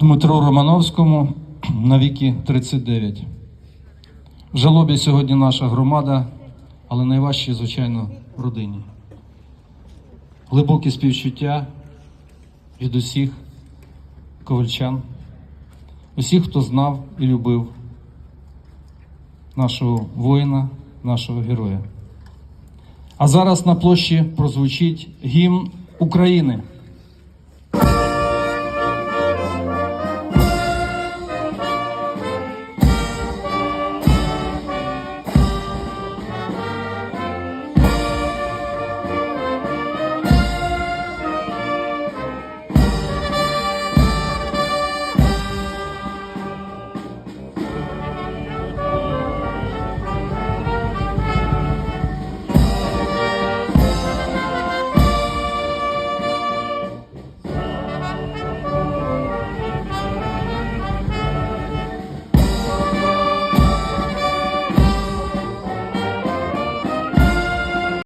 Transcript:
Дмитру Романовському на віки 39. В жалобі сьогодні наша громада, але найважче, звичайно, родині. Глибокі співчуття від усіх ковальчан, усіх, хто знав і любив нашого воїна, нашого героя. А зараз на площі прозвучить гімн України.